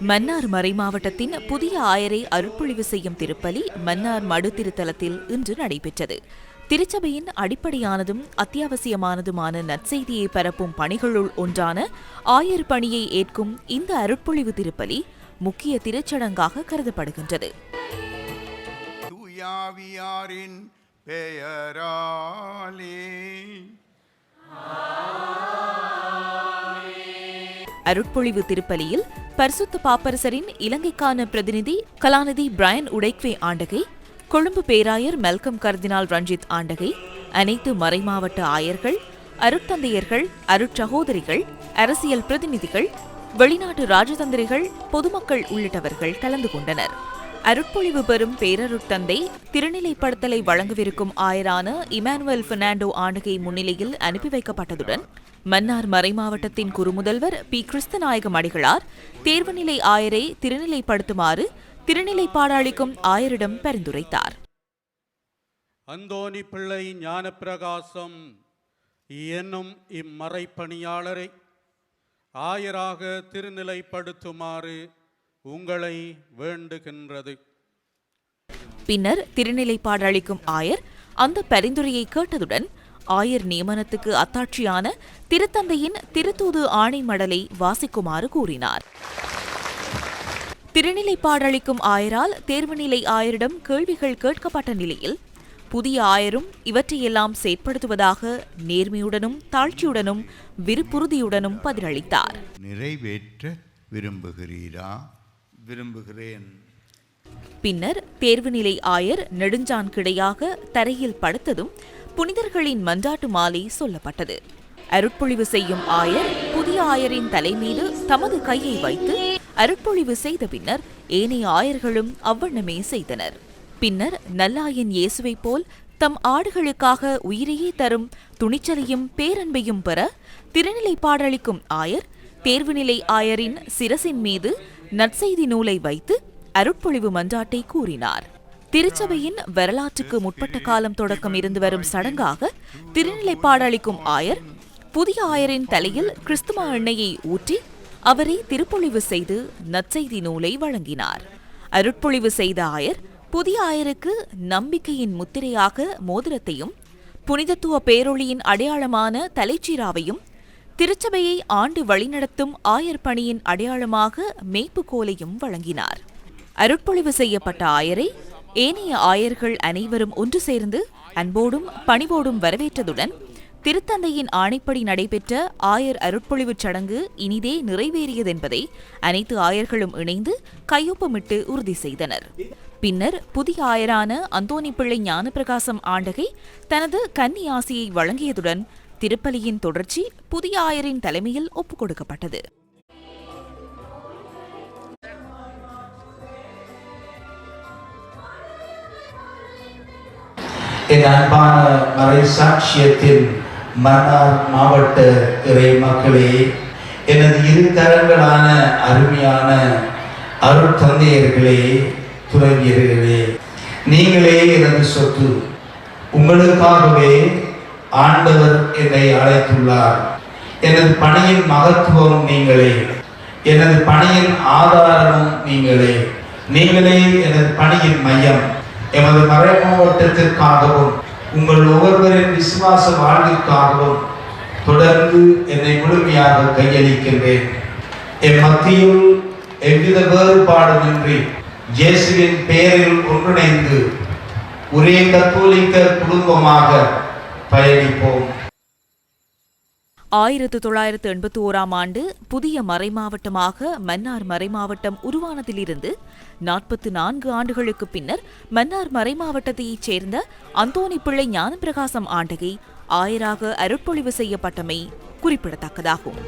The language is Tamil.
மன்னார் மறை மாவட்டத்தின் புதிய ஆயரை அருட்பொழிவு செய்யும் திருப்பலி மன்னார் மடு திருத்தலத்தில் இன்று நடைபெற்றது. திருச்சபையின் அடிப்படையானதும் அத்தியாவசியமானதுமான நற்செய்தியை பரப்பும் பணிகளுள் ஒன்றான ஆயர் பணியை ஏற்கும் இந்த அருட்பொழிவு திருப்பலி முக்கிய திருச்சடங்காக கருதப்படுகின்றது. தூயாவியாரின் பெயராலே அருட்பொழிவு திருப்பலியில் பரிசுத்த பாப்பரசரின் இலங்கைக்கான பிரதிநிதி கலாநிதி பிரையன் உடைக்வே ஆண்டகை கொழும்பு பேராயர் மெல்கம் கர்தினால் ரஞ்சித் ஆண்டகை அனைத்து மறைமாவட்ட ஆயர்கள் அருட்தந்தையர்கள் அருட்சகோதரிகள் அரசியல் பிரதிநிதிகள் வெளிநாட்டு ராஜதந்திரிகள் பொதுமக்கள் உள்ளிட்டவர்கள் கலந்து கொண்டனர். அருட்பொழிவு பெறும் பேரருட்தந்தை திருநிலைப்படுத்தலை வழங்கவிருக்கும் ஆயரான இமானுவல் பெர்னாண்டோ ஆண்டகை முன்னிலையில் அனுப்பி வைக்கப்பட்டதுடன் மன்னார் மறைமாவட்டத்தின் குறுமுதல்வர் பி. கிறிஸ்தநாயகம் அடிகளார். தேர்வுநிலை ஆயரை திருநிலைப்படுத்துமாறு திருநிலைப்பாடாளிக்கும் ஆயரிடம் பரிந்துரைத்தார். அந்தோணி பிள்ளை ஞானப்பிரகாசம் என்னும் இம்மறைப்பணியாளரை ஆயராக திருநிலைப்படுத்துமாறு உங்களை வேண்டுகின்றது. பின்னர் திருநிலைப்பாடளிக்கும் ஆயர் அந்த பரிந்துரையை கேட்டதுடன் ஆயர் நியமனத்துக்கு அத்தாட்சியான திருத்தந்தையின் திருத்தூது ஆணை மடலை வாசிக்குமாறு கூறினார். திருநிலைப்பாடளிக்கும் ஆயரால் தேர்வுநிலை ஆயரிடம் கேள்விகள் கேட்கப்பட்ட நிலையில் புதிய ஆயரும் இவற்றையெல்லாம் செயற்படுத்துவதாக நேர்மையுடனும் தாழ்ச்சியுடனும் விருப்புறுதியுடனும் பதிலளித்தார். நிறைவேற்ற விரும்புகிறீரா? விரும்புகிறேன். பின்னர் தேர்வுநிலை ஆயர் நெடுஞ்சான் கிடையாக தரையில் படுத்ததும் புனிதர்களின் மன்றாட்டு மாலை சொல்லப்பட்டது. அருட்பொழிவு செய்யும் ஆயர் புதிய ஆயரின் தலைமீது தமது கையை வைத்து அருட்பொழிவு செய்த பின்னர் ஏனைய ஆயர்களும் அவ்வண்ணமே செய்தனர். பின்னர் நல்லாயன் இயேசுவைப் போல் தம் ஆடுகளுக்காக உயிரையே தரும் துணிச்சலையும் பேரன்பையும் பெற திருநிலை பாடளிக்கும் ஆயர் தேர்வுநிலை ஆயரின் சிரசின் மீது நற்செய்தி நூலை வைத்து அருட்பொழிவு மன்றாட்டை கூறினார். திருச்சபையின் வரலாற்றுக்கு முற்பட்ட காலம் தொடக்கம் இருந்து வரும் சடங்காக திருநிலைப்பாடளிக்கும் ஆயர் புதிய ஆயரின் தலையில் கிறிஸ்தும எண்ணெயை ஊற்றி அவரை திருப்பொழிவு செய்து நற்செய்தி நூலை வழங்கினார். அருட்பொழிவு செய்த ஆயர் புதிய ஆயருக்கு நம்பிக்கையின் முத்திரையாக மோதிரத்தையும் புனிதத்துவ பேரொளியின் அடையாளமான தலைச்சீராவையும் திருச்சபையை ஆண்டு வழிநடத்தும் ஆயர் பணியின் அடையாளமாக மேய்ப்புக்கோலையும் வழங்கினார். அருட்பொழிவு செய்யப்பட்ட ஆயரை ஏனைய ஆயர்கள் அனைவரும் ஒன்று சேர்ந்து அன்போடும் பணிவோடும் வரவேற்றதுடன் திருத்தந்தையின் ஆணைப்படி நடைபெற்ற ஆயர் அருட்பொழிவுச் சடங்கு இனிதே நிறைவேறியதென்பதை அனைத்து ஆயர்களும் இணைந்து கையொப்பமிட்டு உறுதி செய்தனர். பின்னர் புதிய ஆயரான அந்தோணி பிள்ளை ஞானப்பிரகாசம் ஆண்டகை தனது கன்னி ஆசியை வழங்கியதுடன் திருப்பலியின் தொடர்ச்சி புதிய ஆயரின் தலைமையில் ஒப்புக் கொடுக்கப்பட்டது என் அன்பான மறை சாட்சியத்தின் மன்னார் மாவட்ட இறை மக்களே எனது இரு கரங்களான அருமையான அருள் தந்தையர்களே துறவியர்களே நீங்களே எனது சொத்து. உங்களுக்காகவே ஆண்டவர் என்னை அழைத்துள்ளார். எனது பணியின் மகத்துவம் நீங்களே எனது பணியின் ஆதாரமும் நீங்களே நீங்களே எனது பணியின் மையம். எமது மறை மாவட்டத்திற்காகவும் உங்கள் ஒவ்வொருவரின் விசுவாச வாழ்விற்காகவும் தொடர்ந்து என்னை முழுமையாக கையளிக்கின்றேன். என் மத்தியில் எவ்வித வேறுபாடுமின்றி இயேசுவின் பெயரில் ஒன்றிணைந்து ஒரே கத்தோலிக்க குடும்பமாக பயணிப்போம். ஆயிரத்து தொள்ளாயிரத்து எண்பத்தி ஓராம் ஆண்டு புதிய மறைமாவட்டமாக மன்னார் மறைமாவட்டம் உருவானதிலிருந்து நாற்பத்து நான்கு ஆண்டுகளுக்கு பின்னர் மன்னார் மறைமாவட்டத்தைச் சேர்ந்த அந்தோணி பிள்ளை ஞானப்பிரகாசம் ஆண்டகை ஆயராக அருட்பொழிவு செய்யப்பட்டமை குறிப்பிடத்தக்கதாகும்.